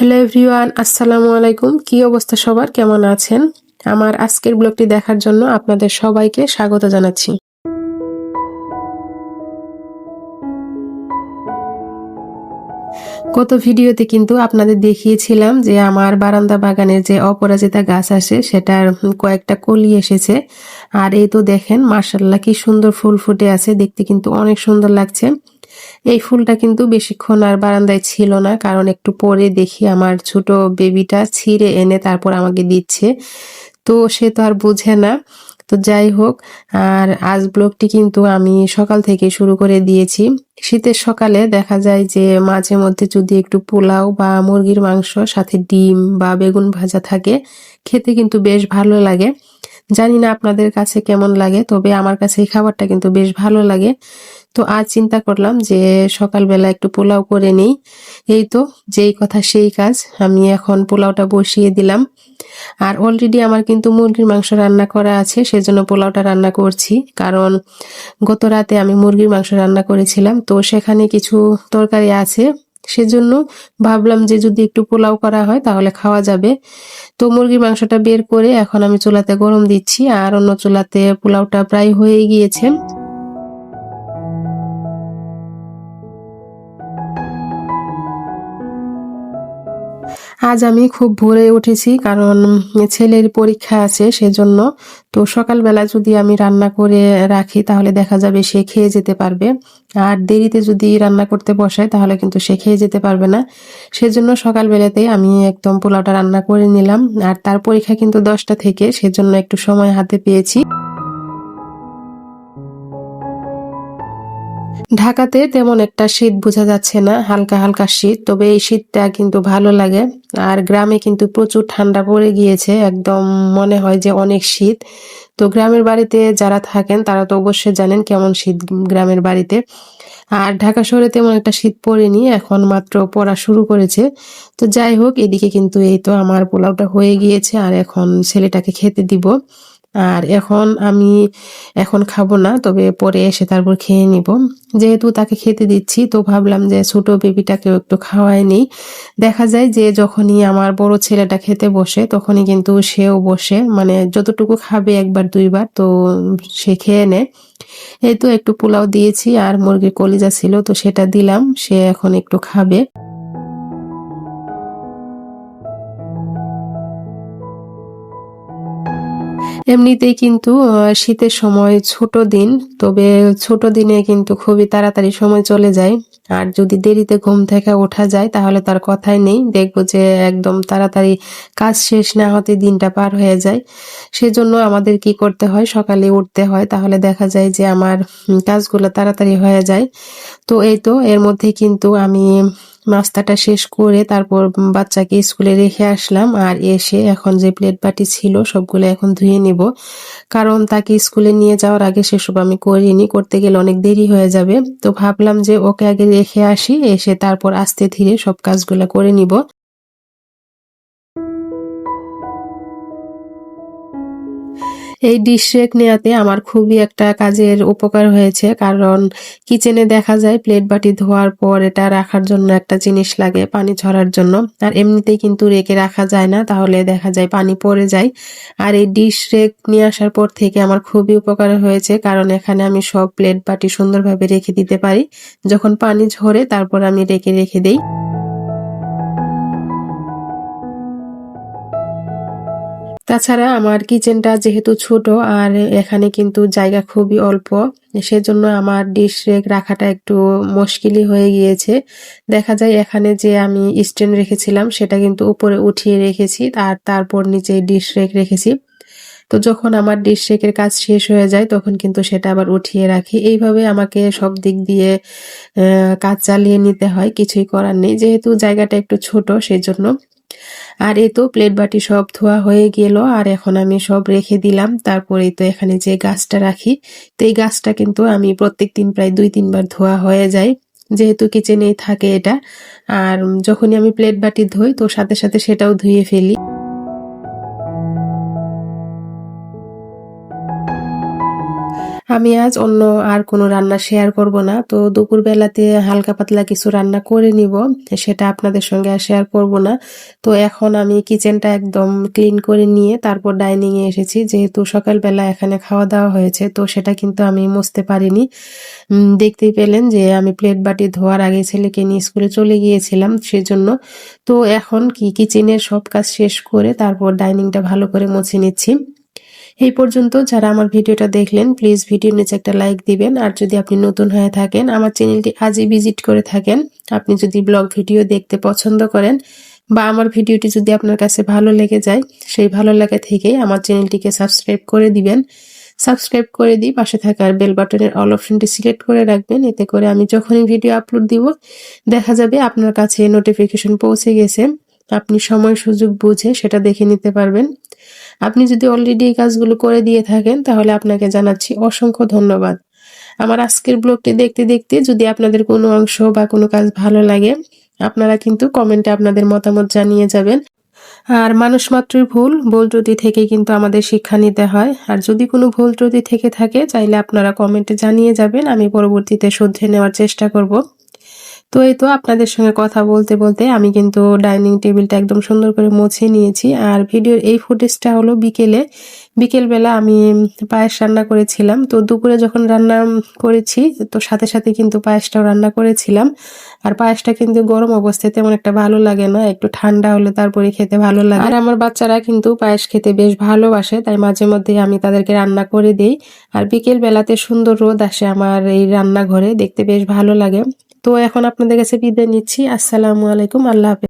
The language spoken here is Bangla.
হ্যালো এভরিওয়ান, আসসালামু আলাইকুম। কি অবস্থা সবার? কেমন আছেন? আমার আজকের ব্লগটি দেখার জন্য আপনাদের সবাইকে স্বাগত জানাচ্ছি। গত ভিডিওতে কিন্তু আপনাদের দেখিয়েছিলাম যে আমার বারান্দা বাগানের যে অপরাজিতা গাছ আসে সেটার কয়েকটা কলি এসেছে। আর এই তো দেখেন মার্শাল্লাহ কি সুন্দর ফুল ফুটে আছে, দেখতে কিন্তু অনেক সুন্দর লাগছে। এই ফুলটা কিন্তু বেশিক্ষণ আর বারান্দায় ছিল না, কারণ একটু পরে দেখি আমার ছোট বেবিটা ছিঁড়ে এনে তারপর আমাকে দিচ্ছে। তো সে তো আর বুঝে না। তো যাই হোক, আর আজ ব্লগটি কিন্তু আমি সকাল থেকে শুরু করে দিয়েছি। শীতের সকালে দেখা যায় যে মাঝে মধ্যে যদি একটু পোলাও বা মুরগির মাংস, সাথে ডিম বা বেগুন ভাজা থাকে, খেতে কিন্তু বেশ ভালো লাগে। জানি না আপনাদের কাছে কেমন লাগে, তবে আমার কাছে এই খাবারটা কিন্তু বেশ ভালো লাগে। তো আজ চিন্তা করলাম যে সকালবেলা একটু পোলাও করে নেই। এই তো, যেই কথা সেই কাজ, আমি এখন পোলাওটা বসিয়ে দিলাম। আর অলরেডি আমার কিন্তু মুরগির মাংস রান্না করা আছে, সেজন্য পোলাওটা রান্না করছি। কারণ গত রাতে আমি মুরগির মাংস রান্না করেছিলাম, তো সেখানে কিছু তরকারি আছে। সেজন্য ভাবলাম যে যদি একটু পোলাও করা হয় তাহলে খাওয়া যাবে। তো মুরগির মাংসটা বের করে এখন আমি চুলাতে গরম দিচ্ছি আর অন্য চুলাতে পোলাওটা প্রায় হয়ে গিয়েছে। আজ আমি খুব ভোরে উঠেছি কারণ ছেলের পরীক্ষা আছে সেজন্য। তো সকালবেলা যদি আমি রান্না করে রাখি তাহলে দেখা যাবে সে খেয়ে যেতে পারবে। আর দেরিতে যদি রান্না করতে বসায় তাহলে কিন্তু সে খেয়ে যেতে পারবে না। সেজন্য সকালবেলাতে আমি একদম পোলাওটা রান্না করে নিলাম। আর তার পরীক্ষা কিন্তু দশটা থেকে, সেজন্য একটু সময় হাতে পেয়েছি। ঢাকাতে তেমন একটা শীত বোঝা যাচ্ছে না, হালকা হালকা শীত, তবে এই শীতটা কিন্তু ভালো লাগে। আর গ্রামে কিন্তু প্রচুর ঠান্ডা পড়ে গিয়েছে, একদম মনে হয় যে অনেক শীত। তো গ্রামের বাড়িতে যারা থাকেন, তারা তো অবশ্যই জানেন কেমন শীত গ্রামের বাড়িতে। আর ঢাকা শহরে তেমন একটা শীত পড়েনি, এখন মাত্র পড়া শুরু করেছে। তো যাই হোক, এদিকে কিন্তু এই তো আমার পোলাওটা হয়ে গিয়েছে, আর এখন ছেলেটাকে খেতে দিব। আর এখন আমি এখন খাব না, তবে পরে এসে তারপর খেয়ে নিব। যেহেতু তাকে খেতে দিচ্ছি, তো ভাবলাম যে ছোট বেবিটাকেও একটু খাওয়াই নেই। দেখা যায় যে যখনই আমার বড় ছেলেটা খেতে বসে, তখনই কিন্তু সেও বসে। মানে যতটুকু খাবে একবার, দুইবার, তো সে খেয়ে নেয়। এই তো একটু পোলাও দিয়েছি আর মুরগির কলিজা ছিল, তো সেটা দিলাম, সে এখন একটু খাবে। এমনিতেই কিন্তু শীতের সময় ছোট দিন, তবে ছোট দিনে কিন্তু খুবই তাড়াতাড়ি সময় চলে যায়। আর যদি দেরিতে ঘুম থেকে ওঠা যায়, তাহলে তার কথাই নেই। দেখব যে একদম তাড়াতাড়ি কাজ শেষ না হতে দিনটা পার হয়ে যায়। সেজন্য আমাদের কি করতে হয়? সকালে উঠতে হয়। তাহলে দেখা যায় যে আমার কাজগুলো তাড়াতাড়ি হয়ে যায়। তো এই তো, এর মধ্যে কিন্তু আমি নাস্তাটা শেষ করে তারপর বাচ্চাকে স্কুলে রেখে আসলাম আর এসে এখন যে প্লেট বাটি ছিল সবগুলো এখন ধুয়ে নিব। কারণ তাকে স্কুলে নিয়ে যাওয়ার আগে সেসব আমি করিনি, করতে গেলে অনেক দেরি হয়ে যাবে। তো ভাবলাম যে ওকে আগে রেখে আসি, এসে তারপর আস্তে ধীরে সব কাজগুলো করে নিব। এই ডিশ রেক নেওয়াতে আমার খুবই একটা কাজের উপকার হয়েছে। কারণ কিচেনে দেখা যায় প্লেট বাটি ধোয়ার পর এটা রাখার জন্য একটা জিনিস লাগে পানি ছড়ার জন্য। আর এমনিতেই কিন্তু রেখে রাখা যায় না, তাহলে দেখা যায় পানি পড়ে যায়। আর এই ডিশ রেক নিয়ে আসার পর থেকে আমার খুবই উপকার হয়েছে, কারণ এখানে আমি সব প্লেট বাটি সুন্দরভাবে রেখে দিতে পারি। যখন পানি ঝরে তারপর আমি রেখে রেখে দিই। তাছাড়া আমার কিচেনটা যেহেতু ছোট আর এখানে কিন্তু জায়গা খুবই অল্প, সেজন্য আমার ডিশ রেক রাখাটা একটু মুশকিলই হয়ে গিয়েছে। দেখা যায় এখানে যে আমি স্ট্যান্ড রেখেছিলাম সেটা কিন্তু উপরে উঠিয়ে রেখেছি আর তারপর নিচে ডিশ রেক রেখেছি। তো যখন আমার ডিশ রেকের কাজ শেষ হয়ে যায় তখন কিন্তু সেটা আবার উঠিয়ে রাখি। এইভাবে আমাকে সব দিক দিয়ে কাজ চালিয়ে নিতে হয়, কিছুই করার নেই। যেহেতু জায়গাটা একটু ছোট সেই জন্য আর এই তো প্লেট বাটি সব ধোয়া হয়ে গেল, আর এখন আমি সব রেখে দিলাম। তারপরেই তো এখানে যে গাছটা রাখি, তো এই গাছটা কিন্তু আমি প্রত্যেক দিন প্রায় দুই তিনবার ধোয়া হয়ে যায়, যেহেতু কিচেনেই থাকে এটা। আর যখনই আমি প্লেট বাটি ধুই, তো সাথে সাথে সেটাও ধুয়ে ফেলি। আমি আজ অন্য আর কোনো রান্না শেয়ার করব না। তো দুপুরবেলাতে হালকা পাতলা কিছু রান্না করে নিব, সেটা আপনাদের সঙ্গে আর শেয়ার করব না। তো এখন আমি কিচেনটা একদম ক্লিন করে নিয়ে তারপর ডাইনিং এ এসেছি। যেহেতু সকালবেলা এখানে খাওয়া দাওয়া হয়েছে, তো সেটা কিন্তু আমি মুছতে পারিনি। দেখতেই পেলেন যে আমি প্লেট বাটি ধোয়ার আগে ছেলেকে নিয়ে স্কুলে চলে গিয়েছিলাম সেজন্য। তো এখন কি কিচেনের সব কাজ শেষ করে তারপর ডাইনিংটা ভালো করে মুছে নিচ্ছি। এই পর্যন্ত যারা আমার ভিডিওটা দেখলেন প্লিজ ভিডিওর নিচে একটা লাইক দিবেন। আর যদি আপনি নতুন হয়ে থাকেন, আমার চ্যানেলটি আজই ভিজিট করে থাকেন। আপনি যদি ব্লগ ভিডিও দেখতে পছন্দ করেন, বা আমার ভিডিওটি যদি আপনার কাছে ভালো লেগে যায়, সেই ভালো লাগা থেকেই আমার চ্যানেলটিকে সাবস্ক্রাইব করে দিবেন। সাবস্ক্রাইব করে দিই পাশে থাকার বেল বাটনের অল অপশনটি সিলেক্ট করে রাখবেন। এতে করে আমি যখনই ভিডিও আপলোড দিব, দেখা যাবে আপনার কাছে নোটিফিকেশন পৌঁছে গেছে। আপনি সময়, সুযোগ বুঝে সেটা দেখে নিতে পারবেন। আপনি যদি অলরেডি এই কাজগুলো করে দিয়ে থাকেন, তাহলে আপনাকে জানাচ্ছি অসংখ্য ধন্যবাদ। আমার আজকের ব্লগটি দেখতে দেখতে যদি আপনাদের কোনো অংশ বা কোনো কাজ ভালো লাগে, আপনারা কিন্তু কমেন্টে আপনাদের মতামত জানিয়ে যাবেন। আর মানুষ মাত্রই ভুল ভুল ত্রুটি থেকে কিন্তু আমাদের শিক্ষা নিতে হয়। আর যদি কোনো ভুল ত্রুটি থেকে থাকে, চাইলে আপনারা কমেন্টে জানিয়ে যাবেন, আমি পরবর্তীতে শুধরে নেওয়ার চেষ্টা করব। তো এই তো আপনাদের সঙ্গে কথা বলতে বলতে আমি কিন্তু ডাইনিং টেবিলটা একদম সুন্দর করে মুছে নিয়েছি। আর ভিডিওর এই ফুটেজটা হলো বিকেলে। বিকেলবেলা আমি পায়েস রান্না করেছিলাম। তো দুপুরে যখন রান্না করেছি, তো সাথে সাথে কিন্তু পায়েসটাও রান্না করেছিলাম। আর পায়েসটা কিন্তু গরম অবস্থায় তেমন একটা ভালো লাগে না, একটু ঠান্ডা হলে তারপরে খেতে ভালো লাগে। আর আমার বাচ্চারা কিন্তু পায়েস খেতে বেশ ভালোবাসে, তাই মাঝে মধ্যে আমি তাদেরকে রান্না করে দিই। আর বিকেল বেলাতে সুন্দর রোদ আসে আমার এই রান্নাঘরে, দেখতে বেশ ভালো লাগে। তো এখন আপনাদের কাছে বিদায় নিচ্ছি। আসসালামু আলাইকুম। আল্লাহ হাফেজ।